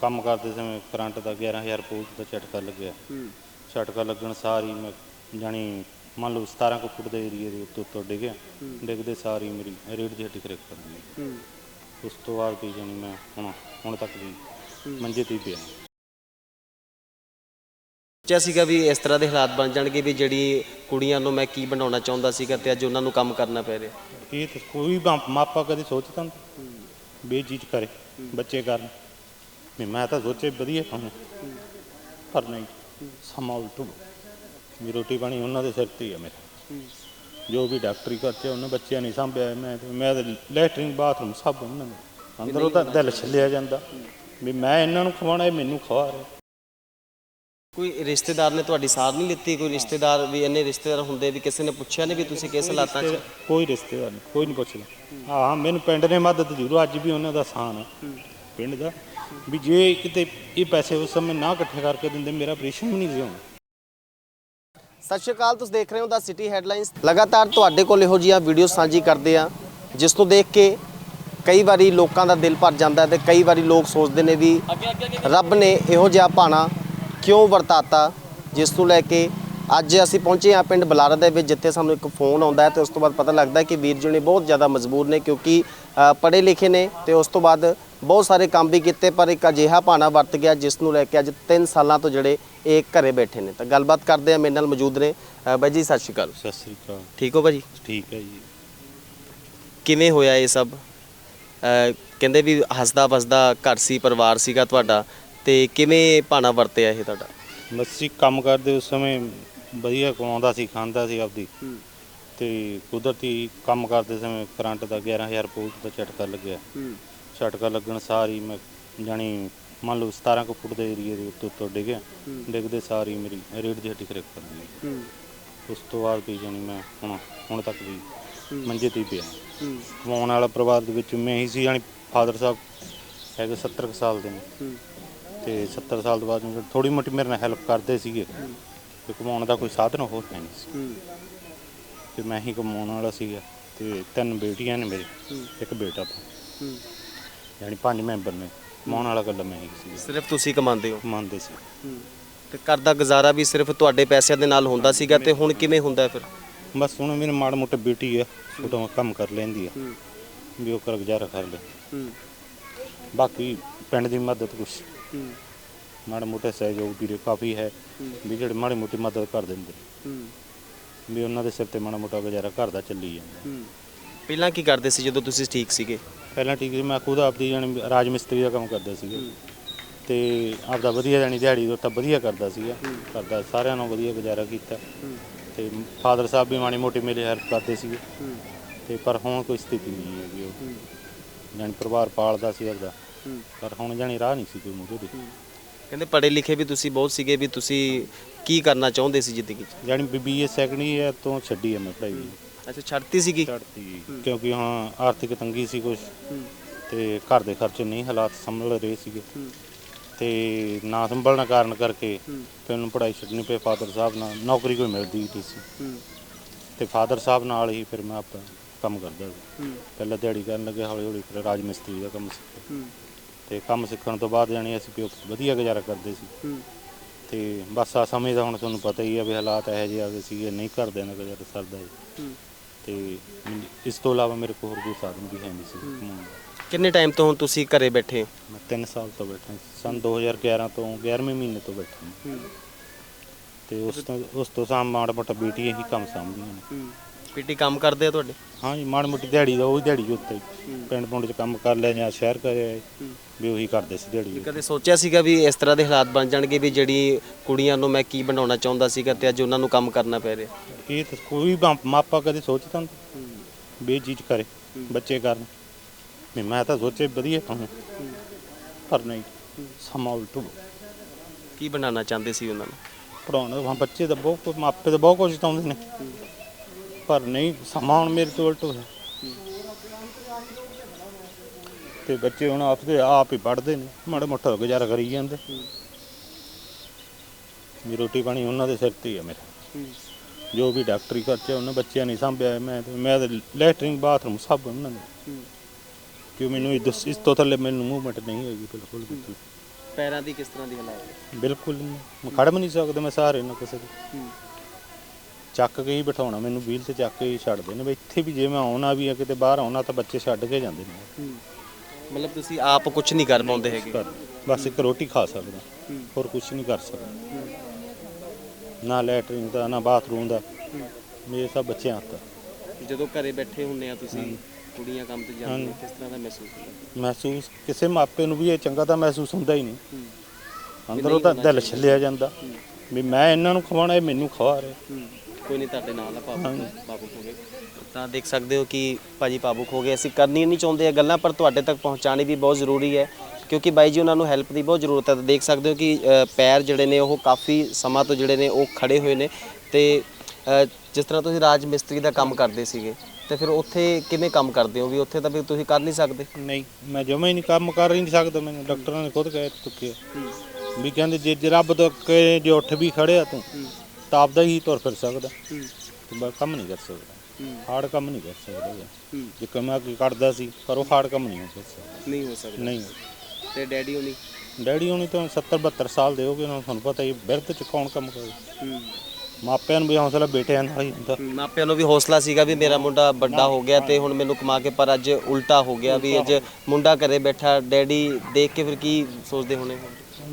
ਕੰਮ ਕਰਦੇ ਸਮੇਂ ਕਰੰਟ ਦਾ 11000 ਵੋਲਟ ਦਾ ਝਟਕਾ ਲੱਗਿਆ। ਝਟਕਾ ਲੱਗਣ ਸਾਰ ਹੀ ਮੈਂ ਜਾਣੀ ਮੰਨ ਲਓ 17 ਕੁ ਫੁੱਟ ਦੇ ਏਰੀਏ ਦੇ ਉੱਤੋਂ ਉੱਤੋਂ ਡਿੱਗਿਆ। ਡਿੱਗਦੇ ਸਾਰ ਹੀ ਮੇਰੀ ਰੀੜ ਦੀ ਹੱਡੀ ਕਰੇਕ ਕਰ ਗਈ। ਉਸ ਤੋਂ ਬਾਅਦ ਵੀ ਜਾਣੀ ਮੈਂ ਹੁਣ ਹੁਣ ਤੱਕ ਵੀ ਮੰਜੇ ਤੇ ਹੀ ਪਿਆ। ਸੋਚਿਆ ਸੀਗਾ ਵੀ ਇਸ ਤਰ੍ਹਾਂ ਦੇ ਹਾਲਾਤ ਬਣ ਜਾਣਗੇ ਵੀ ਜਿਹੜੀ ਕੁੜੀਆਂ ਨੂੰ ਮੈਂ ਕੀ ਬਣਾਉਣਾ ਚਾਹੁੰਦਾ ਸੀਗਾ ਤੇ ਅੱਜ ਉਹਨਾਂ ਨੂੰ ਕੰਮ ਕਰਨਾ ਪੈ ਰਿਹਾ। ਇਹ ਤਾਂ ਕੋਈ ਮਾਪਾ ਕਦੇ ਸੋਚਦਾ ਨਹੀਂ। ਚੀਜ਼ ਕਰੇ ਬੱਚੇ ਕਰਨ। ਵੀ ਮੈਂ ਤਾਂ ਸੋਚੇ ਵਧੀਆ ਕੰਮ ਪਰ ਨਹੀਂ ਸਮਾਂ ਉਲਟੂ। ਵੀ ਰੋਟੀ ਪਾਣੀ ਉਹਨਾਂ ਦੇ ਸਿਰ ਤੇ ਹੀ ਆ ਮੇਰੇ। ਜੋ ਵੀ ਡਾਕਟਰੀ ਖਰਚੇ ਉਹਨਾਂ ਬੱਚਿਆਂ ਨਹੀਂ ਸੰਭਿਆ ਮੈਂ ਤੇ ਮੈਂ ਤਾਂ ਲੈਟਰਿੰਗ ਬਾਥਰੂਮ ਸਭ ਉਹਨਾਂ ਦੇ। ਅੰਦਰੋਂ ਤਾਂ ਦਿਲ ਛੱਲਿਆ ਜਾਂਦਾ। ਵੀ ਮੈਂ ਇਹਨਾਂ ਨੂੰ ਖਵਾਉਣਾ ਇਹ ਮੈਨੂੰ ਖਵਾ ਰਿਹਾ। ਕੋਈ ਰਿਸ਼ਤੇਦਾਰ ਨੇ ਤੁਹਾਡੀ ਸਾਰ ਨਹੀਂ ਲਿੱਤੀ? ਕੋਈ ਰਿਸ਼ਤੇਦਾਰ ਵੀ ਇੰਨੇ ਰਿਸ਼ਤੇਦਾਰ ਹੁੰਦੇ ਵੀ ਕਿਸੇ ਨੇ ਪੁੱਛਿਆ ਨਹੀਂ ਵੀ ਤੁਸੀਂ ਕਿਸ ਹਾਲਾਤਾਂ 'ਚ ਕੋਈ ਰਿਸ਼ਤੇਦਾਰ ਨਹੀਂ ਕੋਈ ਨਹੀਂ ਪੁੱਛਦਾ। ਹਾਂ ਮੈਨੂੰ ਪਿੰਡ ਨੇ ਮਦਦ ਜ਼ਰੂਰ ਅੱਜ ਵੀ ਉਹਨਾਂ ਦਾ ਸਾਨ ਹੈ। ਪਿੰਡ ਦਾ ਵੀ ਜੇ ਕਿਤੇ ਇਹ ਪੈਸੇ ਉਸ ਸਮੇਂ ਨਾ ਇਕੱਠੇ ਕਰਕੇ ਦਿੰਦੇ ਮੇਰਾ ਆਪਰੇਸ਼ਨ ਵੀ ਨਹੀਂ ਸੀ ਹੋਣਾ। ਸਤਿ ਸ਼੍ਰੀ ਅਕਾਲ ਤੁਸੀਂ ਦੇਖ ਰਹੇ ਹੋ ਦਾ ਸਿਟੀ ਹੈਡਲਾਈਨਸ ਲਗਾਤਾਰ ਤੁਹਾਡੇ ਕੋਲ ਇਹੋ ਜਿਹੀਆਂ ਵੀਡੀਓ ਸਾਂਝੀ ਕਰਦੇ ਆ ਜਿਸ ਨੂੰ ਦੇਖ ਕੇ ਕਈ ਵਾਰੀ ਲੋਕਾਂ ਦਾ ਦਿਲ ਭਰ ਜਾਂਦਾ ਤੇ ਕਈ ਵਾਰੀ ਲੋਕ ਸੋਚਦੇ ਨੇ ਵੀ ਰੱਬ ਨੇ ਇਹੋ ਜਿਹਾ ਭਾਣਾ ਕਿਉਂ ਵਰਤਾਤਾ ਜਿਸ ਨੂੰ ਲੈ ਕੇ ਅੱਜ ਅਸੀਂ ਪਹੁੰਚੇ ਹਾਂ ਪਿੰਡ ਬਲਾਰਾ ਦੇ ਵਿੱਚ ਜਿੱਥੇ ਸਾਨੂੰ ਇੱਕ ਫੋਨ ਆਉਂਦਾ ਹੈ ਤੇ ਉਸ ਤੋਂ ਬਾਅਦ ਪਤਾ ਲੱਗਦਾ ਹੈ ਕਿ ਵੀਰ ਜੀ ਨੇ ਬਹੁਤ ਜ਼ਿਆਦਾ ਮਜਬੂਰ ਨੇ ਕਿਉਂਕਿ ਪੜ੍ਹੇ ਲਿਖੇ ਨੇ ਤੇ ਉਸ ਤੋਂ ਬਾਅਦ ਬਹੁਤ ਸਾਰੇ ਕੰਮ ਵੀ ਕੀਤੇ ਪਰ ਇੱਕ ਅਜਿਹਾ ਭਾਣਾ ਵਰਤ ਗਿਆ ਜਿਸ ਨੂੰ ਲੈ ਕੇ ਅੱਜ 3 ਸਾਲਾਂ ਤੋਂ ਜਿਹੜੇ ਇਹ ਘਰੇ ਬੈਠੇ ਨੇ। ਤਾਂ ਗੱਲਬਾਤ ਕਰਦੇ ਆ ਮੇਰੇ ਨਾਲ ਮੌਜੂਦ ਨੇ ਬਾਈ ਜੀ ਸਤਿ ਸ਼੍ਰੀ ਅਕਾਲ। ਸਤਿ ਸ੍ਰੀ ਅਕਾਲ। ਠੀਕ ਹੋ ਭਾਜੀ ਠੀਕ ਹੈ ਜੀ। ਕਿਵੇਂ ਹੋਇਆ ਇਹ ਸਭ? ਕਹਿੰਦੇ ਵੀ ਹੱਸਦਾ ਵਸਦਾ ਘਰ ਸੀ ਪਰਿਵਾਰ ਸੀਗਾ ਤੁਹਾਡਾ ਤੇ ਕਿਵੇਂ ਭਾਣਾ ਵਰਤਿਆ ਇਹ ਤੁਹਾਡਾ? ਮੱਸੀ ਕੰਮ ਕਰਦੇ ਉਸ ਸਮੇਂ ਵਧੀਆ ਕਮਾਉਂਦਾ ਸੀ ਖਾਂਦਾ ਸੀ ਆਪਦੀ। ਤੇ ਕੁਦਰਤੀ ਕੰਮ ਕਰਦੇ ਸਮੇਂ ਕਰੰਟ ਦਾ 11000 ਵੋਲਟ ਦਾ ਝਟਕਾ ਲੱਗਿਆ। ਝਟਕਾ ਲੱਗਣ ਸਾਰ ਹੀ ਮੈਂ ਜਾਣੀ ਮੰਨ ਲਓ 17 ਕੁ ਫੁੱਟ ਦੇ ਏਰੀਏ ਦੇ ਉੱਤੋਂ ਉੱਤੋਂ ਡਿੱਗਿਆ। ਡਿੱਗਦੇ ਸਾਰ ਹੀ ਮੇਰੀ ਰੀੜ ਦੀ ਹੱਡੀ ਕਰੇਕ ਕਰ ਗਈ। ਉਸ ਤੋਂ ਬਾਅਦ ਵੀ ਜਾਣੀ ਮੈਂ ਹੁਣ ਹੁਣ ਤੱਕ ਵੀ ਮੰਜੇ ਤੇ ਹੀ ਪਿਆ। ਕਮਾਉਣ ਵਾਲਾ ਪਰਿਵਾਰ ਦੇ ਵਿੱਚ ਮੈਂ ਹੀ ਸੀ ਜਾਣੀ ਫਾਦਰ ਸਾਹਿਬ ਹੈਗੇ 70 ਕੁ ਸਾਲ ਦੇ ਨੇ। ਤੇ 70 ਸਾਲ ਤੋਂ ਬਾਅਦ ਥੋੜੀ ਮੋਟੀ ਮੇਰੇ ਨਾਲ ਹੈਲਪ ਕਰਦੇ ਸੀਗੇ। ਤੇ ਕਮਾਉਣ ਦਾ ਕੋਈ ਸਾਧਨ ਹੋਰ ਹੈ ਨਹੀਂ ਸੀ। ਤੇ ਮੈਂ ਹੀ ਕਮਾਉਣ ਵਾਲਾ ਸੀਗਾ ਤੇ ਤਿੰਨ ਬੇਟੀਆਂ ਨੇ ਮੇਰੇ ਇੱਕ ਬੇਟਾ ਤਾਂ। ਯਾਨੀ ਪੰਜ ਮੈਂਬਰ ਨੇ। ਕਮਾਉਣ ਵਾਲਾ ਗੱਲਾਂ ਮੈਂ ਹੀ ਸੀ ਸਿਰਫ ਤੁਸੀਂ ਕਮਾਉਂਦੇ ਹੋ? ਕਮਾਉਂਦੇ ਸੀ। ਤੇ ਘਰ ਦਾ ਗੁਜ਼ਾਰਾ ਵੀ ਸਿਰਫ ਤੁਹਾਡੇ ਪੈਸਿਆਂ ਦੇ ਨਾਲ ਹੁੰਦਾ ਸੀਗਾ ਤੇ ਹੁਣ ਕਿਵੇਂ ਹੁੰਦਾ ਹੈ ਫਿਰ? ਬਸ ਹੁਣ ਮੇਰੇ ਮਾੜਾ ਮੋਟਾ ਬੇਟੀ ਆ ਛੋਟਾ ਮੋਟਾ ਕੰਮ ਕਰ ਲੈਂਦੀ ਆ। ਵੀ ਉਹ ਕਰ ਗੁਜ਼ਾਰਾ ਕਰ ਲੈ। ਬਾਕੀ ਪਿੰਡ ਦੀ ਮਦਦ ਕੁਛ। ਮਾੜਾ ਮੋਟਾ ਸਹਿਯੋਗ ਵੀਰੇ ਕਾਫੀ ਹੈ ਵੀ ਜਿਹੜੇ ਮਾੜੀ ਮੋਟੀ ਮਦਦ ਕਰ ਦਿੰਦੇ। ਵੀ ਉਹਨਾਂ ਦੇ ਸਿਰ ਤੇ ਮਾੜਾ ਮੋਟਾ ਗੁਜ਼ਾਰਾ ਘਰ ਦਾ ਚੱਲੀ ਜਾਂਦਾ। ਪਹਿਲਾਂ ਕੀ ਕਰਦੇ ਸੀ ਜਦੋਂ ਤੁਸੀਂ ਠੀਕ ਸੀਗੇ? ਪਹਿਲਾਂ ਠੀਕ ਸੀ ਮੈਂ ਖੁਦ ਆਪਦੀ ਜਾਣੀ ਰਾਜ ਮਿਸਤਰੀ ਦਾ ਕੰਮ ਕਰਦਾ ਸੀਗਾ। ਤੇ ਆਪਦਾ ਵਧੀਆ ਜਾਣੀ ਦਿਹਾੜੀ ਦਾ ਤਾਂ ਵਧੀਆ ਕਰਦਾ ਸੀਗਾ। ਕਰਦਾ ਸਾਰਿਆਂ ਨਾਲ ਵਧੀਆ ਗੁਜ਼ਾਰਾ ਕੀਤਾ। ਤੇ ਫਾਦਰ ਸਾਹਿਬ ਵੀ ਮਾੜੀ ਮੋਟੀ ਮੇਰੀ ਹੈਲਪ ਕਰਦੇ ਸੀਗੇ। ਤੇ ਪਰ ਹੁਣ ਕੋਈ ਸਥਿਤੀ ਨਹੀਂ ਹੈਗੀ ਉਹ। ਜਾਣੀ ਪਰਿਵਾਰ ਪਾਲਦਾ ਸੀ ਆਪਦਾ। ਪਰ ਹੁਣ ਜਾਣੀ ਰਾਹ ਨਹੀਂ ਸੀ ਕੋਈ ਮੂਹਰੇ। ਦੀ ਕਹਿੰਦੇ ਪੜ੍ਹੇ ਲਿਖੇ ਵੀ ਤੁਸੀਂ ਬਹੁਤ ਸੀਗੇ ਵੀ ਤੁਸੀਂ ਕੀ ਕਰਨਾ ਚਾਹੁੰਦੇ ਸੀ ਜ਼ਿੰਦਗੀ 'ਚ? ਜਾਣੀ ਬੀਬੀਏ ਸੈਕੰਡ ਈਅਰ ਤੋਂ ਛੱਡੀ ਆ ਮੈਂ ਪੜ੍ਹਾਈ ਅੱਛਾ ਛੱਡਤੀ ਸੀਗੀ? ਛੱਡਤੀ ਕਿਉਂਕਿ ਹਾਂ ਆਰਥਿਕ ਤੰਗੀ ਸੀ ਕੁਝ ਤੇ ਘਰ ਦੇ ਖਰਚੇ ਨਹੀਂ ਹਾਲਾਤ ਸੰਭਲ ਰਹੇ ਸੀਗੇ। ਤੇ ਨਾ ਸੰਭਲਣ ਕਾਰਨ ਕਰਕੇ ਫਿਰ ਉਹਨੂੰ ਪੜ੍ਹਾਈ ਛੱਡਣੀ ਪਈ ਫਾਦਰ ਸਾਹਿਬ ਨਾਲ ਨੌਕਰੀ ਕੋਈ ਮਿਲਦੀ ਨਹੀਂ ਸੀ। ਤੇ ਫਾਦਰ ਸਾਹਿਬ ਨਾਲ ਹੀ ਫਿਰ ਮੈਂ ਆਪਣਾ ਕੰਮ ਕਰਦਾ ਸੀ। ਪਹਿਲਾਂ ਦਿਹਾੜੀ ਕਰਨ ਲੱਗੇ ਹੌਲੀ ਹੌਲੀ ਫਿਰ ਰਾਜ ਮਿਸਤਰੀ ਦਾ ਕੰਮ ਸਿੱਖਿਆ ਤੇ ਕੰਮ ਸਿੱਖਣ ਤੋਂ ਬਾਅਦ ਜਾਣੀ ਅਸੀਂ ਵੀ ਵਧੀਆ ਗੁਜ਼ਾਰਾ ਕਰਦੇ ਸੀ। ਤੇ ਬਸ ਆ ਸਮੇਂ ਦਾ ਹੁਣ ਤੁਹਾਨੂੰ ਪਤਾ ਹੀ ਆ ਵੀ ਹਾਲਾਤ ਇਹੋ ਜਿਹੇ ਆ ਗਏ ਸੀਗੇ ਨਹੀਂ ਘਰਦਿਆਂ ਦਾ ਗੁਜ਼ਾਰਾ ਸਰਦਾ ਜੀ ਤੇ ਇਸ ਤੋਂ ਇਲਾਵਾ ਮੇਰੇ ਕੋਲ ਹੋਰ ਕੋਈ ਸਾਧਨ ਵੀ ਹੈ ਨਹੀਂ ਸੀ ਕਮਾਉਣ ਦਾ। ਕਿੰਨੇ ਟਾਈਮ ਤੋਂ ਤੁਸੀਂ ਘਰੇ ਬੈਠੇ? ਮੈਂ 3 ਸਾਲ ਤੋਂ ਬੈਠਾ ਸੀ। ਸਨ 2011 ਤੋਂ 11ਵੇਂ ਮਹੀਨੇ ਤੋਂ ਬੈਠਾ ਹਾਂ। ਤੇ ਉਸ ਤੋਂ ਉਸ ਤੋਂ ਸਾਮ ਮਾੜਾ ਮੋਟਾ ਬੇਟੀ ਹੀ ਕੰਮ ਸਾਂਭਦੀਆਂ ਨੇ। ਪੀਟੀ ਕੰਮ ਕਰਦੇ ਆ ਤੁਹਾਡੇ? ਹਾਂ ਜੀ ਮਾੜੀ ਮੋਟੀ ਦਿਹਾੜੀ ਦਾ ਉਹ ਦਿਹਾੜੀ ਉੱਤੇ। ਪਿੰਡ ਪੁੰਡ 'ਚ ਕੰਮ ਕਰ ਲਿਆ ਜਾਂ ਸ਼ਹਿਰ ਕਰਿਆ ਵੀ ਉਹੀ ਕਰਦੇ ਸੀ ਦਿਹਾੜੀ ਕਦੇ ਸੋਚਿਆ ਸੀਗਾ ਵੀ ਇਸ ਤਰ੍ਹਾਂ ਦੇ ਹਾਲਾਤ ਬਣ ਜਾਣਗੇ ਵੀ ਜਿਹੜੀ ਕੁੜੀਆਂ ਨੂੰ ਮੈਂ ਕੀ ਬਣਾਉਣਾ ਚਾਹੁੰਦਾ ਸੀਗਾ ਤੇ ਅੱਜ ਉਹਨਾਂ ਨੂੰ ਕੰਮ ਕਰਨਾ ਪੈ ਰਿਹਾ? ਇਹ ਤਾਂ ਕੋਈ ਮਾ- ਮਾਪਾ ਕਦੇ ਸੋਚਦਾ ਨਹੀਂ। ਵੀ ਇਹ ਚੀਜ਼ ਕਰੇ ਬੱਚੇ ਕਰਨ। ਵੀ ਮੈਂ ਤਾਂ ਸੋਚੇ ਵਧੀਆ ਕੰਮ। ਪਰ ਨਹੀਂ ਸਮਾਂ ਉਲਟੂ। ਕੀ ਬਣਾਉਣਾ ਚਾਹੁੰਦੇ ਸੀ ਉਹਨਾਂ ਨੂੰ? ਪੜਾਉਣਾ ਬੱਚੇ ਤਾਂ ਬਹੁਤ ਮਾਪੇ ਤਾਂ ਬਹੁਤ ਕੁਝ ਚਾਹੁੰਦੇ ਨੇ। ਪਰ ਨਹੀਂ ਸਮਾਂ ਹੁਣ ਮੇਰੇ ਤੋਂ ਉਲਟ ਹੋਇਆ। ਤੇ ਬੱਚੇ ਹੁਣ ਆਪਦੇ ਆਪ ਹੀ ਪੜ੍ਹਦੇ ਨੇ। ਮਾੜਾ ਮੋਟਾ ਗੁਜ਼ਾਰਾ ਕਰੀ ਜਾਂਦੇ। ਵੀ ਰੋਟੀ ਪਾਣੀ ਉਹਨਾਂ ਦੇ ਸਿਰ ਤੇ ਹੀ ਆ ਮੇਰਾ। ਜੋ ਵੀ ਡਾਕਟਰੀ ਖਰਚਾ ਉਹਨਾਂ ਬੱਚਿਆਂ ਨਹੀਂ ਸੰਭਿਆ ਮੈਂ ਤੇ ਮੈਂ ਤਾਂ ਲੈਟਰਿੰਗ ਬਾਥਰੂਮ ਸਭ ਉਹਨਾਂ ਦੇ। ਕਿਉਂ ਮੈਨੂੰ ਇਹ ਦੱਸ- ਇਸ ਤੋਂ ਥੱਲੇ ਮੈਨੂੰ ਮੂਵਮੈਂਟ ਨਹੀਂ ਹੈਗੀ ਬਿਲਕੁਲ ਵੀ। ਪੈਰਾਂ ਦੀ ਕਿਸ ਤਰ੍ਹਾਂ ਦੀ ਹਾਲਾਤ ਬਿਲਕੁਲ ਨਹੀਂ। ਮੈਂ ਖੜ ਵੀ ਨਹੀਂ ਸਕਦਾ ਮੈਂ ਸਹਾਰੇ ਨਾ ਕਿਸੇ ਦੇ ਚੱਕ ਕੇ ਹੀ ਬਿਠਾਉਣਾ ਮੈਨੂੰ ਵੀਲ ਤੇ ਚੱਕ ਕੇ ਹੀ ਛੱਡਦੇ ਨੇ ਵੀ ਇੱਥੇ ਵੀ ਜੇ ਮੈਂ ਆਉਣਾ ਵੀ ਆ ਕਿਤੇ ਬਾਹਰ ਆਉਣਾ ਤਾਂ ਬੱਚੇ ਛੱਡ ਕੇ ਜਾਂਦੇ ਨੇ। ਮਤਲਬ ਤੁਸੀਂ ਆਪ ਕੁਝ ਨਹੀਂ ਕਰ ਪਾਉਂਦੇ ਹੈਗੇ। ਘਰ ਬਸ ਇੱਕ ਰੋਟੀ ਖਾ ਸਕਦਾ ਹੋਰ ਕੁਝ ਨਹੀਂ ਕਰ ਸਕਦਾ। ਨਾ ਲੈਟਰਿੰਗ ਦਾ ਨਾ ਬਾਥਰੂਮ ਦਾ। ਹੂੰ। ਮੇਰੇ ਸਭ ਬੱਚਿਆਂ ਹੱਥ ਜਦੋਂ ਘਰੇ ਬੈਠੇ ਹੁੰਨੇ ਆ ਤੁਸੀਂ ਕੁੜੀਆਂ ਕੰਮ ਤੇ ਜਾਂਦੀਆਂ ਕਿਸ ਤਰ੍ਹਾਂ ਦਾ ਮਹਿਸੂਸ ਹੁੰਦਾ? ਮਹਿਸੂਸ ਕਿਸੇ ਮਾਪੇ ਨੂੰ ਵੀ ਇਹ ਚੰਗਾ ਤਾਂ ਮਹਿਸੂਸ ਹੁੰਦਾ ਹੀ ਨਹੀਂ। ਅੰਦਰੋਂ ਤਾਂ ਦਿਲ ਛੱਲਿਆ ਜਾਂਦਾ। ਵੀ ਮੈਂ ਇਹਨਾਂ ਨੂੰ ਖਵਾਉਣਾ ਇਹ ਮੈਨੂੰ ਖਵਾ ਰਹੇ ਹੂੰ। ਕੋਈ ਨਹੀਂ ਤੁਹਾਡੇ ਨਾਲ ਆ। ਭਾਵੁਕ ਭਾਵੁਕ ਹੋ ਗਏ ਤਾਂ ਦੇਖ ਸਕਦੇ ਹੋ ਕਿ ਭਾਜੀ ਭਾਵੁਕ ਹੋ ਗਏ ਅਸੀਂ ਕਰਨੀ ਨਹੀਂ ਚਾਹੁੰਦੇ ਇਹ ਗੱਲਾਂ ਪਰ ਤੁਹਾਡੇ ਤੱਕ ਪਹੁੰਚਾਣੀ ਵੀ ਬਹੁਤ ਜ਼ਰੂਰੀ ਹੈ। ਕਿਉਂਕਿ ਬਾਈ ਜੀ ਉਹਨਾਂ ਨੂੰ ਹੈਲਪ ਦੀ ਬਹੁਤ ਜ਼ਰੂਰਤ ਹੈ। ਤਾਂ ਦੇਖ ਸਕਦੇ ਹੋ ਕਿ ਪੈਰ ਜਿਹੜੇ ਨੇ ਉਹ ਕਾਫੀ ਸਮਾਂ ਤੋਂ ਜਿਹੜੇ ਨੇ ਉਹ ਖੜੇ ਹੋਏ ਨੇ। ਤੇ ਜਿਸ ਤਰ੍ਹਾਂ ਤੁਸੀਂ ਰਾਜ ਮਿਸਤਰੀ ਦਾ ਕੰਮ ਕਰਦੇ ਸੀਗੇ ਤੇ ਫਿਰ ਉੱਥੇ ਕਿਵੇਂ ਕੰਮ ਕਰਦੇ ਹੋ ਵੀ? ਉੱਥੇ ਤਾਂ ਵੀ ਤੁਸੀਂ ਕਰ ਨਹੀਂ ਸਕਦੇ। ਨਹੀਂ ਮੈਂ ਜਮਾ ਹੀ ਨਹੀਂ ਕੰਮ ਕਰ ਹੀ ਨਹੀਂ ਸਕਦਾ। ਮੈਨੂੰ ਡਾਕਟਰਾਂ ਨੇ ਖੁਦ ਕਹਿ ਚੁੱਕਿਆ ਵੀ ਕਹਿੰਦੇ ਜੇ ਜੇ ਰੱਬ ਤੋਂ ਕੇ ਜੇ ਉੱਠ ਵੀ ਖੜਿਆ ਤੂੰ ਤਾਂ ਆਪਦਾ ਹੀ ਤੁਰ ਫਿਰ ਸਕਦਾ। ਤੇ ਕੰਮ ਨਹੀਂ ਕਰ ਸਕਦਾ। ਹਾਰਡ ਕੰਮ ਨਹੀਂ ਕਰ ਸਕਦਾ ਗਾ। ਜੇ ਕਮਾ ਕੀ ਕਰਦਾ ਸੀ ਪਰ ਉਹ ਹਾਰਡ ਕੰਮ ਨਹੀਂ ਕਰ ਸਕਦਾ। ਨਹੀਂ ਹੋ ਸਕਦਾ। ਨਹੀਂ। ਤੇ ਡੈਡੀ ਹੋਣੀ? ਡੈਡੀ ਹੋਣੀ ਤਾਂ 70 72 ਸਾਲ ਦੇ ਹੋ ਗਏ ਉਹਨਾਂ ਨੂੰ ਤੁਹਾਨੂੰ ਪਤਾ ਹੀ ਬਿਰਧ ਚ ਕੌਣ ਕੰਮ ਕਰੇ। ਮਾਪਿਆਂ ਨੂੰ ਵੀ ਹੌਸਲਾ ਬੇਟਿਆਂ ਨਾਲ ਹੀ ਹੁੰਦਾ। ਮਾਪਿਆਂ ਨੂੰ ਵੀ ਹੌਸਲਾ ਸੀਗਾ ਵੀ ਮੇਰਾ ਮੁੰਡਾ ਵੱਡਾ ਹੋ ਗਿਆ ਤੇ ਹੁਣ ਮੈਨੂੰ ਕਮਾ ਕੇ ਪਰ ਅੱਜ ਉਲਟਾ ਹੋ ਗਿਆ ਵੀ ਅੱਜ ਮੁੰਡਾ ਘਰੇ ਬੈਠਾ ਡੈਡੀ ਦੇਖ ਕੇ ਫਿਰ ਕੀ ਸੋਚਦੇ ਹੋਣੇ।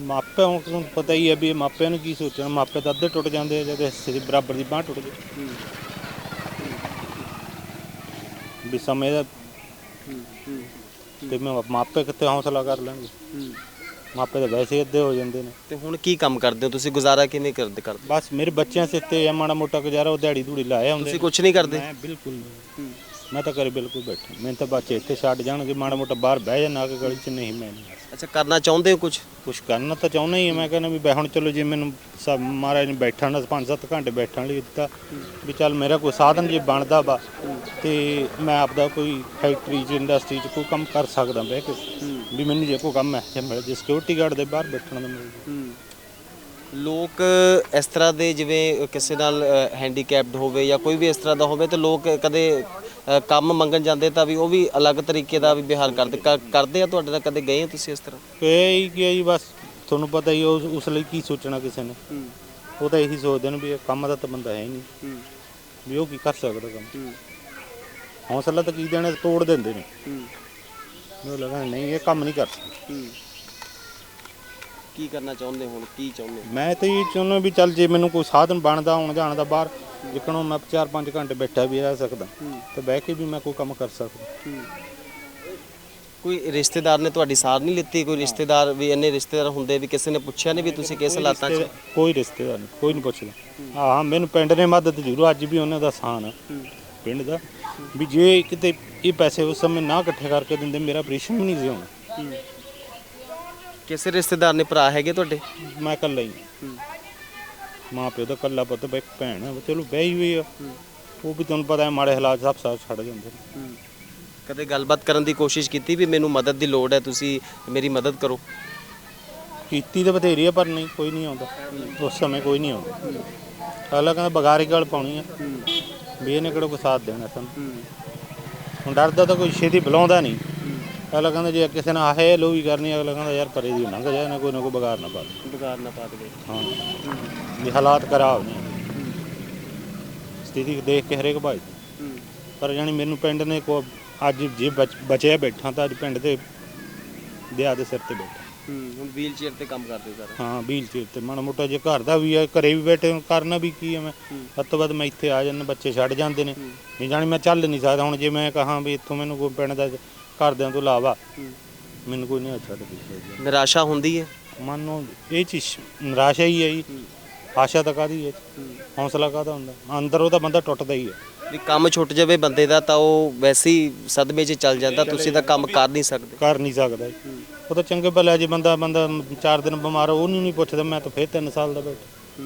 ਮਾਪਿਆਂ ਨੂੰ ਪਤਾ ਹੀ ਹੈ ਵੀ ਇਹ ਮਾਪਿਆਂ ਨੂੰ ਕੀ ਸੋਚਣਾ ਮਾਪੇ ਤਾਂ ਅੱਧੇ ਟੁੱਟ ਜਾਂਦੇ ਆ ਜਦ ਹਿੱਸੇ ਦੀ ਬਰਾਬਰ ਦੀ ਬਾਂਹ ਟੁੱਟ ਗਈ ਵੀ ਸਮੇਂ ਦਾ ਤੇ ਮੈਂ ਮਾਪੇ ਕਿੱਥੇ ਹੌਸਲਾ ਕਰ ਲੈਣਗੇ? ਮਾਪੇ ਤਾਂ ਵੈਸੇ ਅੱਧੇ ਹੋ ਜਾਂਦੇ ਨੇ। ਤੇ ਹੁਣ ਕੀ ਕੰਮ ਕਰਦੇ ਹੋ? ਤੁਸੀਂ ਗੁਜ਼ਾਰਾ ਕਿਵੇਂ ਕਰਦੇ ਕਰਦੇ? ਬਸ ਮੇਰੇ ਬੱਚਿਆਂ ਸਿੱਤੇ ਆ ਮਾੜਾ ਮੋਟਾ ਗੁਜ਼ਾਰਾ ਉਹ ਦਿਹਾੜੀ ਧੂੜੀ ਲਾਇਆ ਹੁੰਦੇ ਤੁਸੀਂ ਕੁਝ ਨਹੀਂ ਕਰਦੇ? ਮੈਂ ਬਿਲਕੁਲ ਨਹੀਂ। ਮੈਂ ਤਾਂ ਘਰੇ ਬਿਲਕੁਲ ਬੈਠਾ। ਮੈਨੂੰ ਤਾਂ ਬੱਚੇ ਇੱਥੇ ਛੱਡ ਜਾਣਗੇ ਮਾੜਾ ਮੋਟਾ ਬਾਹਰ ਬਹਿ ਜਾਣਾ ਕਿ ਗਲੀ 'ਚ। ਨਹੀਂ ਮੈਂ ਨਹੀਂ। ਅੱਛਾ ਕਰਨਾ ਚਾਹੁੰਦੇ ਹੋ ਕੁਝ ਕੁਛ ਕਰਨਾ ਤਾਂ ਚਾਹੁੰਦਾ ਹੀ ਹਾਂ ਮੈਂ ਕਹਿੰਦਾ ਵੀ ਬੈ ਹੁਣ ਚਲੋ ਜੇ ਮੈਨੂੰ ਸਭ ਮਹਾਰਾਜ ਨੇ ਬੈਠਣ ਦਾ 5-7 ਘੰਟੇ ਬੈਠਣ ਲਈ ਦਿੱਤਾ ਵੀ ਚੱਲ ਮੇਰਾ ਕੋਈ ਸਾਧਨ ਜੇ ਬਣਦਾ ਵਾ ਤੇ ਮੈਂ ਆਪਦਾ ਕੋਈ ਫੈਕਟਰੀ 'ਚ ਇੰਡਸਟਰੀ 'ਚ ਕੋਈ ਕੰਮ ਕਰ ਸਕਦਾ ਬਹਿ ਕੇ। ਵੀ ਮੈਨੂੰ ਜੇ ਕੋਈ ਕੰਮ ਹੈ ਜੇ ਮਿਲ ਜੇ ਸਿਕਿਉਰਿਟੀ ਗਾਰਡ ਦੇ ਬਾਹਰ ਬੈਠਣ ਦਾ ਮਿਲ ਜੇ ਲੋਕ ਇਸ ਤਰ੍ਹਾਂ ਦੇ ਜਿਵੇਂ ਕਿਸੇ ਨਾਲ ਹੈਂਡੀਕੈਪਡ ਹੋਵੇ ਜਾਂ ਕੋਈ ਵੀ ਇਸ ਤਰ੍ਹਾਂ ਦਾ ਹੋਵੇ ਤੇ ਲੋਕ ਕਦੇ ਕੰਮ ਮੰਗਣ ਜਾਂਦੇ ਤਾਂ ਵੀ ਉਹ ਵੀ ਅਲੱਗ ਤਰੀਕੇ ਦਾ ਵੀ ਵਿਹਾਰ ਕਰਦੇ ਕਰ- ਕਰਦੇ ਆ ਤੁਹਾਡੇ ਨਾਲ ਕਦੇ ਗਏ ਹੋ ਤੁਸੀਂ ਇਸ ਤਰ੍ਹਾਂ? ਇਹ ਹੀ ਕਿ ਜੀ ਬਸ ਤੁਹਾਨੂੰ ਪਤਾ ਹੀ ਉਸ ਉਸ ਲਈ ਕੀ ਸੋਚਣਾ ਕਿਸੇ ਨੇ। ਉਹ ਤਾਂ ਇਹੀ ਸੋਚਦੇ ਨੇ ਵੀ ਇਹ ਕੰਮ ਦਾ ਤਾਂ ਬੰਦਾ ਹੈ ਹੀ ਨਹੀਂ। ਵੀ ਉਹ ਕੀ ਕਰ ਸਕਦਾ ਕੰਮ? ਹੌਸਲਾ ਤਾਂ ਕੀ ਦੇਣਾ ਤੋੜ ਦਿੰਦੇ ਨੇ। ਮੈਨੂੰ ਲੱਗਾ ਨਹੀਂ ਇਹ ਕੰਮ ਨਹੀਂ ਕਰ ਸਕਦਾ। ਕੀ ਕਰਨਾ ਚਾਹੁੰਦੇ ਹੁਣ? ਕੀ ਚਾਹੁੰਦੇ ਮੈਂ ਤਾਂ ਇਹ ਚਾਹੁੰਦਾ ਵੀ ਚੱਲ ਜੇ ਮੈਨੂੰ ਕੋਈ ਸਾਧਨ ਬਣਦਾ ਆਉਣ ਜਾਣ ਦਾ ਬਾਹਰ ਜਿੱਕਣੋਂ ਮੈਂ 4-5 ਘੰਟੇ ਬੈਠਾ ਵੀ ਰਹਿ ਸਕਦਾ ਤੇ ਬਹਿ ਕੇ ਵੀ ਮੈਂ ਕੋਈ ਕੰਮ ਕਰ ਸਕਦਾ। ਕੋਈ ਰਿਸ਼ਤੇਦਾਰ ਨੇ ਤੁਹਾਡੀ ਸਾਰ ਨਹੀਂ ਲਿੱਤੀ? ਕੋਈ ਰਿਸ਼ਤੇਦਾਰ ਵੀ ਇੰਨੇ ਰਿਸ਼ਤੇਦਾਰ ਹੁੰਦੇ ਵੀ ਕਿਸੇ ਨੇ ਪੁੱਛਿਆ ਨਹੀਂ ਵੀ ਤੁਸੀਂ ਕਿਸ ਹਾਲਾਤਾਂ 'ਚ? ਕੋਈ ਰਿਸ਼ਤੇਦਾਰ ਨਹੀਂ ਕੋਈ ਨਹੀਂ ਪੁੱਛਦਾ। ਹਾਂ ਮੈਨੂੰ ਪਿੰਡ ਨੇ ਮਦਦ ਜ਼ਰੂਰ ਅੱਜ ਵੀ ਉਹਨਾਂ ਦਾ ਸਾਨ ਪਿੰਡ ਦਾ। ਵੀ ਜੇ ਕਿਤੇ ਇਹ ਪੈਸੇ ਉਸ ਸਮੇਂ ਨਾ ਇਕੱਠੇ ਕਰਕੇ ਦਿੰਦੇ ਮੇਰਾ ਆਪਰੇਸ਼ਨ ਵੀ ਨਹੀਂ ਸੀ ਹੋਣਾ। ਕਿਸੇ ਰਿਸ਼ਤੇਦਾਰ ਨੇ ਭਰਾ ਹੈਗੇ ਤੁਹਾਡੇ? ਮੈਂ ਇਕੱਲਾ ਹੀ। ਮਾਂ ਪਿਓ ਦਾ ਇਕੱਲਾ ਪੁੱਤ ਬਈ ਭੈਣ ਆ ਚਲੋ ਬਹਿ ਹੋਈ ਆ। ਉਹ ਵੀ ਤੁਹਾਨੂੰ ਪਤਾ ਹੈ ਮਾੜੇ ਹਾਲਾਤ ਸਭ ਸਾਥ ਛੱਡ ਜਾਂਦੇ ਨੇ। ਕਦੇ ਗੱਲਬਾਤ ਕਰਨ ਦੀ ਕੋਸ਼ਿਸ਼ ਕੀਤੀ ਵੀ ਮੈਨੂੰ ਮਦਦ ਦੀ ਲੋੜ ਹੈ ਤੁਸੀਂ ਮੇਰੀ ਮਦਦ ਕਰੋ? ਕੀਤੀ ਤਾਂ ਬਥੇਰੀ ਆ ਪਰ ਨਹੀਂ ਕੋਈ ਨਹੀਂ ਆਉਂਦਾ। ਉਸ ਸਮੇਂ ਕੋਈ ਨਹੀਂ ਆਉਂਦਾ। ਅਗਲਾ ਕਹਿੰਦਾ ਬਗਾਰੀ ਗੱਲ ਪਾਉਣੀ ਆ। ਵੀ ਇਹਨੇ ਕਿਹੜਾ ਕੋਈ ਸਾਥ ਦੇਣਾ ਸਾਨੂੰ? ਹੁਣ ਡਰਦਾ ਤਾਂ ਕੋਈ ਛੇਤੀ ਬੁਲਾਉਂਦਾ ਨਹੀਂ। ਅਗਲਾ ਕਹਿੰਦਾ ਜੇ ਕਿਸੇ ਨਾਲ ਆਹੇ ਲੋ ਵੀ ਕਰਨੀ ਅਗਲਾ ਕਹਿੰਦਾ ਯਾਰ ਪਰੇ ਦੀ ਲੰਘ ਜਾ ਨਾ ਕੋਈ ਨਾ ਕੋਈ ਬਗਾਰ ਨਾ ਪਾ ਦੇ। ਬਗਾਰ ਨਾ ਪਾ ਦੇ ਹਾਂ। ਵੀ ਹਾਲਾਤ ਖਰਾਬ ਨੇ। ਸਥਿਤੀ ਦੇਖ ਕੇ ਹਰੇਕ ਭਾਈ। ਪਰ ਜਾਨੀ ਮੈਨੂੰ ਪਿੰਡ ਨੇ ਕੋ ਅੱਜ ਜੇ ਬਚ- ਬਚਿਆ ਬੈਠਾ ਤਾਂ ਅੱਜ ਪਿੰਡ ਦੇ ਵਿਆਹ ਦੇ ਸਿਰ ਤੇ ਬੈਠਾ। ਹੁਣ ਵੀਲ ਚੇਅਰ ਤੇ ਕੰਮ ਕਰਦੇ ਹੋ ਸਾਰਾ। ਹਾਂ ਵੀਲ ਚੇਅਰ ਤੇ ਮਾੜਾ ਮੋਟਾ ਜੇ ਘਰ ਦਾ ਵੀ ਆ ਘਰੇ ਵੀ ਬੈਠੇ ਕਰਨਾ ਵੀ ਕੀ ਆ ਮੈਂ। ਵੱਧ ਤੋਂ ਵੱਧ ਮੈਂ ਇੱਥੇ ਆ ਜਾਂਦਾ ਬੱਚੇ ਛੱਡ ਜਾਂਦੇ ਨੇ। ਵੀ ਜਾਣੀ ਮੈਂ ਚੱਲ ਨਹੀਂ ਸਕਦਾ ਹੁਣ ਜੇ ਮੈਂ ਕਹਾਂ ਵੀ ਇੱਥੋਂ ਮੈਨੂੰ ਕੋਈ ਪਿੰਡ ਦਾ ਘਰਦਿਆਂ ਤੋਂ ਇਲਾਵਾ ਮੈਨੂੰ ਕੋਈ ਨਹੀਂ ਛੱਡ ਦੇ ਨਿਰਾਸ਼ਾ ਹੁੰਦੀ ਹੈ? ਮਨ ਨੂੰ ਇਹ ਚੀਜ਼ ਨਿਰਾਸ਼ਾ ਹੀ ਹੈ ਜੀ। ਆਸ਼ਾ ਤਾਂ ਕਾਦੀ ਹੈ? ਹੌਸਲਾ ਕਾਦਾ ਹੁੰਦਾ? ਅੰਦਰ ਉਹਦਾ ਬੰਦਾ ਟੁੱਟਦਾ ਹੀ ਹੈ। ਵੀ ਕੰਮ ਛੁੱਟ ਜਾਵੇ ਬੰਦੇ ਦਾ ਤਾਂ ਉਹ ਵੈਸੇ ਹੀ ਸਦਮੇ 'ਚ ਚੱਲ ਜਾਂਦਾ ਤੁਸੀਂ ਤਾਂ ਕੰਮ ਕਰ ਨਹੀਂ ਸਕਦੇ। ਕਰ ਨਹੀਂ ਸਕਦਾ। ਉਹ ਤਾਂ ਚੰਗੇ ਭਲਾ ਜੇ ਬੰਦਾ ਬੰਦਾ ਚਾਰ ਦਿਨ ਬਿਮਾਰ ਹੋ, ਉਹਨੂੰ ਨਹੀਂ ਪੁੱਛਦਾ ਮੈਂ ਤਾਂ ਫਿਰ 3 ਸਾਲ ਦਾ ਬੈਠਾ।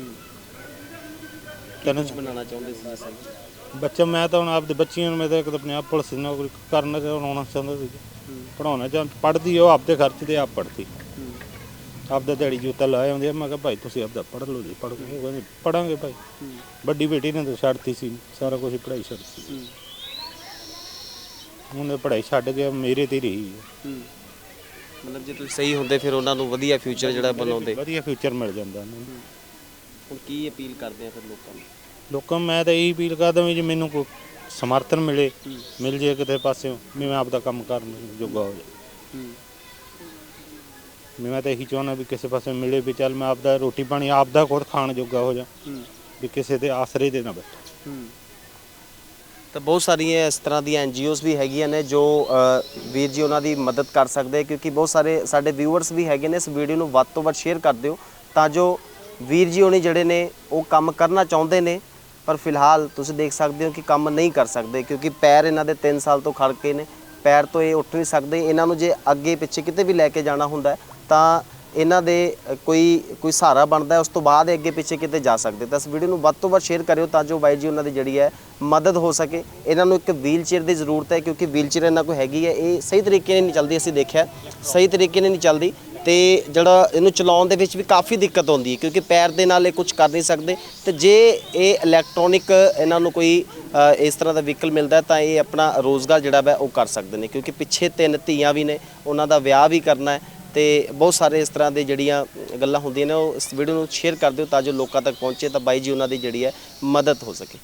ਤਿੰਨ ਬਣਾਉਣਾ ਚਾਹੁੰਦੇ ਸੀ ਤੁਸੀਂ ਬੱਚਾ ਮੈਂ ਤਾਂ ਹੁਣ ਆਪਦੇ ਬੱਚਿਆਂ ਨੂੰ ਮੈਂ ਤਾਂ ਇੱਕ ਤਾਂ ਪੰਜਾਬ ਪੁਲਿਸ ਦੀ ਨੌਕਰੀ ਕਰਨਾ ਚਾਹੁੰਦਾ ਚਾਹੁੰਦਾ ਸੀ। ਪੜਾਉਣਾ ਚਾਹ ਪੜ੍ਹਦੀ ਉਹ ਆਪਦੇ ਖਰਚ ਤੇ ਆਪ ਪੜ੍ਹਦੀ ਆਪਦਾ ਦਿਹਾੜੀ ਜੂਤਾ ਲਾਇਆ ਹੁੰਦੀ ਆ। ਮੈਂ ਕਿਹਾ ਭਾਈ ਤੁਸੀਂ ਆਪਦਾ ਪੜ੍ਹ ਲਓ ਜੀ ਪੜ੍ਹ। ਉਹ ਕਹਿੰਦੇ ਪੜਾਂਗੇ ਭਾਈ। ਵੱਡੀ ਬੇਟੀ ਨੇ ਤਾਂ ਛੱਡਤੀ ਸੀ ਸਾਰਾ ਕੁਝ ਪੜ੍ਹਾਈ ਛੱਡਤੀ ਉਹਨੇ ਪੜ੍ਹਾਈ ਛੱਡ ਗਿਆ ਮੇਰੇ ਤੇ ਰਹੀ ਹੈ। ਮਤਲਬ ਜੇ ਤੁਸੀਂ ਸਹੀ ਹੁੰਦੇ ਫਿਰ ਉਹਨਾਂ ਨੂੰ ਵਧੀਆ ਫਿਊਚਰ ਜਿਹੜਾ ਬਣਾਉਂਦੇ। ਵਧੀਆ ਫਿਊਚਰ ਮਿਲ ਜਾਂਦਾ ਉਹਨਾਂ ਨੂੰ। ਹੁਣ ਕੀ ਅਪੀਲ ਕਰਦੇ ਆ ਫਿਰ ਲੋਕਾਂ ਨੂੰ? ਲੋਕਾਂ ਮੈਂ ਤਾਂ ਇਹੀ ਅਪੀਲ ਕਰਦਾ ਵੀ ਜੇ ਮੈਨੂੰ ਕੋਈ ਸਮਰਥਨ ਮਿਲੇ ਮਿਲ ਜੇ ਕਿਤੇ ਪਾਸਿਓਂ ਵੀ ਮੈਂ ਆਪਦਾ ਕੰਮ ਕਰਨ ਜੋਗਾ ਹੋ ਜਾ ਵੀ ਮੈਂ ਤਾਂ ਇਹੀ ਚਾਹੁੰਦਾ ਵੀ ਕਿਸੇ ਪਾਸੇ ਮਿਲੇ ਵੀ ਚੱਲ ਮੈਂ ਆਪਦਾ ਰੋਟੀ ਪਾਣੀ ਆਪਦਾ ਖੁਦ ਖਾਣ ਜੋਗਾ ਹੋ ਜਾ। ਵੀ ਕਿਸੇ ਦੇ ਆਸਰੇ ਦੇ ਨਾ ਬੈਠਾ। ਤਾਂ ਬਹੁਤ ਸਾਰੀਆਂ ਇਸ ਤਰ੍ਹਾਂ ਦੀਆਂ ਐਨਜੀਓਜ਼ ਵੀ ਹੈਗੀਆਂ ਨੇ ਜੋ ਅ, ਵੀਰ ਜੀ ਉਹਨਾਂ ਦੀ ਮਦਦ ਕਰ ਸਕਦੇ ਆ ਕਿਉਂਕਿ ਬਹੁਤ ਸਾਰੇ ਸਾਡੇ ਵਿਊਅਰਸ ਵੀ ਹੈਗੇ ਨੇ ਇਸ ਵੀਡੀਓ ਨੂੰ ਵੱਧ ਤੋਂ ਵੱਧ ਸ਼ੇਅਰ ਕਰ ਦਿਓ ਤਾਂ ਜੋ ਵੀਰ ਜੀ ਹੋਣੀ ਜਿਹੜੇ ਨੇ ਉਹ ਕੰਮ ਕਰਨਾ ਚਾਹੁੰਦੇ ਨੇ ਪਰ ਫਿਲਹਾਲ ਤੁਸੀਂ ਦੇਖ ਸਕਦੇ ਹੋ ਕਿ ਕੰਮ ਨਹੀਂ ਕਰ ਸਕਦੇ ਕਿਉਂਕਿ ਪੈਰ ਇਹਨਾਂ ਦੇ 3 ਸਾਲ ਤੋਂ ਖੜ ਕੇ ਨੇ ਪੈਰ ਤੋਂ ਇਹ ਉੱਠ ਨਹੀਂ ਸਕਦੇ ਇਹਨਾਂ ਨੂੰ ਜੇ ਅੱਗੇ ਪਿੱਛੇ ਕਿਤੇ ਵੀ ਲੈ ਕੇ ਜਾਣਾ ਹੁੰਦਾ ਹੈ, ਤਾਂ ਇਹਨਾਂ ਦੇ ਕੋਈ ਕੋਈ ਸਹਾਰਾ ਬਣਦਾ ਹੈ, ਉਸ ਤੋਂ ਬਾਅਦ ਅੱਗੇ ਪਿੱਛੇ ਕਿਤੇ ਜਾ ਸਕਦੇ। ਤਾਂ ਇਸ ਵੀਡੀਓ ਨੂੰ ਵੱਧ ਤੋਂ ਵੱਧ ਸ਼ੇਅਰ ਕਰਿਓ ਤਾਂ ਜੋ ਬਾਈ ਜੀ ਉਹਨਾਂ ਦੀ ਜਿਹੜੀ ਹੈ ਮਦਦ ਹੋ ਸਕੇ। ਇਹਨਾਂ ਨੂੰ ਇੱਕ ਵੀਲਚੇਅਰ ਦੀ ਜ਼ਰੂਰਤ ਹੈ ਕਿਉਂਕਿ ਵੀਲਚੇਅਰ ਇਹਨਾਂ ਕੋਲ ਹੈਗੀ ਹੈ। ਇਹ ਸਹੀ ਤਰੀਕੇ ਨਾਲ ਨਹੀਂ ਚੱਲਦੀ, ਅਸੀਂ ਦੇਖਿਆ ਸਹੀ ਤਰੀਕੇ ਨਾਲ ਨਹੀਂ ਚੱਲਦੀ ਤੇ ਜਿਹੜਾ ਇਹਨੂੰ ਚਲਾਉਣ ਦੇ ਵਿੱਚ ਵੀ ਕਾਫੀ ਦਿੱਕਤ ਆਉਂਦੀ ਹੈ ਕਿਉਂਕਿ ਪੈਰ ਦੇ ਨਾਲ ਇਹ ਕੁਝ ਕਰ ਨਹੀਂ ਸਕਦੇ। ਤੇ ਜੇ ਇਹ ਇਲੈਕਟ੍ਰੋਨਿਕ ਇਹਨਾਂ ਨੂੰ ਕੋਈ ਇਸ ਤਰ੍ਹਾਂ ਦਾ ਵਹੀਕਲ ਮਿਲਦਾ ਤਾਂ ਇਹ ਆਪਣਾ ਰੋਜ਼ਗਾਰ ਜਿਹੜਾ ਵਾ ਉਹ ਕਰ ਸਕਦੇ ਨੇ ਕਿਉਂਕਿ ਪਿੱਛੇ ਤਿੰਨ ਧੀਆਂ ਵੀ ਨੇ, ਉਹਨਾਂ ਦਾ ਵਿਆਹ ਵੀ ਕਰਨਾ ਹੈ। ਤੇ ਬਹੁਤ ਸਾਰੇ ਇਸ ਤਰ੍ਹਾਂ ਦੇ ਜਿਹੜੀਆਂ ਗੱਲਾਂ ਹੁੰਦੀਆਂ ਨੇ, ਉਹ ਇਸ ਵੀਡੀਓ ਨੂੰ ਸ਼ੇਅਰ ਕਰ ਦਿਓ ਤਾਂ ਜੋ ਲੋਕਾਂ ਤੱਕ ਪਹੁੰਚੇ, ਤਾਂ ਬਾਈ ਜੀ ਉਹਨਾਂ ਦੀ ਜਿਹੜੀ ਹੈ ਮਦਦ ਹੋ ਸਕੇ।